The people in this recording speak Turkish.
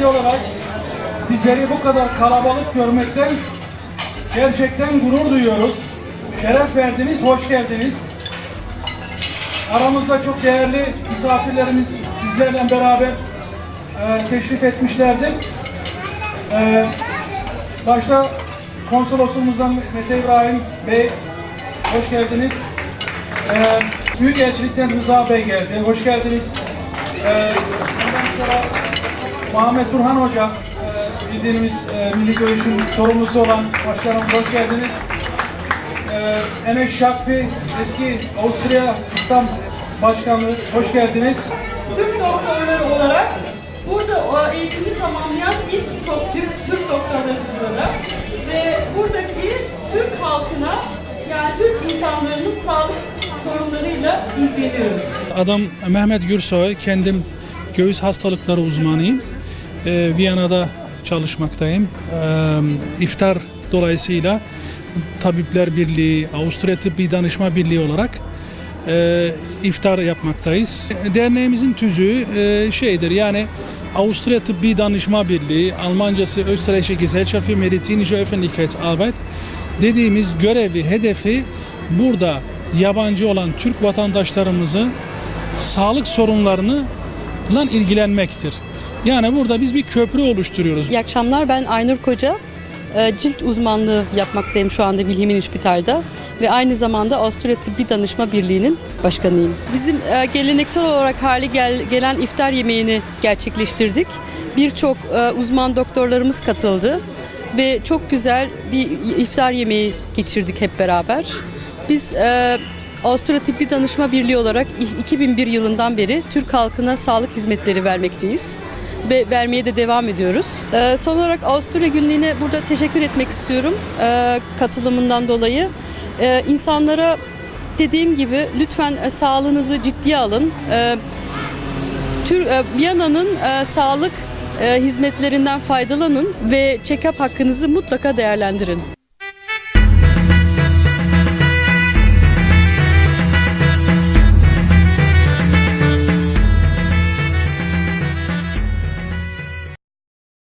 Derneği olarak sizleri bu kadar kalabalık görmekten gerçekten gurur duyuyoruz. Şeref verdiniz, hoş geldiniz. Aramızda çok değerli misafirlerimiz sizlerle beraber e, teşrif etmişlerdir. E, başta konsolosumuzdan Mete İbrahim Bey, hoş geldiniz. E, Büyükelçilikten Rıza Bey geldi, hoş geldiniz. E, ondan sonra Muhammed Turhan Hoca, e, bildiğimiz e, Milli Görüş'ün sorumlusu olan başkanımız hoş geldiniz. Ee, Enes Şakfi, eski Avusturya İslam Başkanlığı, hoş geldiniz. Türk doktorları olarak burada o eğitimi tamamlayan ilk Türk, Türk doktorlarız burada. Ve buradaki Türk halkına yani Türk insanlarının sağlık sorunlarıyla ilgileniyoruz. Adım Mehmet Gürsoy, kendim göğüs hastalıkları uzmanıyım. Ee, Viyana'da çalışmaktayım. Ee, iftar dolayısıyla Tabipler Birliği, Avusturya Tıbbi Danışma Birliği olarak e, iftar yapmaktayız. Derneğimizin tüzüğü e, şeydir yani Avusturya Tıbbi Danışma Birliği, Almancası Österreichische Gesellschaft für Medizinische Öffentlichkeitsarbeit dediğimiz görevi, hedefi burada yabancı olan Türk vatandaşlarımızı sağlık sorunlarını lan ilgilenmektir. Yani burada biz bir köprü oluşturuyoruz. İyi akşamlar ben Aynur Koca. Ee, Cilt uzmanlığı yapmaktayım şu anda Wilhelmin Hospital'da ve aynı zamanda Avusturya Tıbbi Danışma Birliği'nin başkanıyım. Bizim e, geleneksel olarak hali gel- gelen iftar yemeğini gerçekleştirdik. Birçok e, uzman doktorlarımız katıldı ve çok güzel bir iftar yemeği geçirdik hep beraber. Biz e, Avusturya Danışma Birliği olarak 2001 yılından beri Türk halkına sağlık hizmetleri vermekteyiz ve vermeye de devam ediyoruz. Ee, son olarak Avusturya Günlüğü'ne burada teşekkür etmek istiyorum ee, katılımından dolayı. Ee, insanlara dediğim gibi lütfen e, sağlığınızı ciddiye alın. Ee, Tür, e, Viyana'nın e, sağlık e, hizmetlerinden faydalanın ve check-up hakkınızı mutlaka değerlendirin.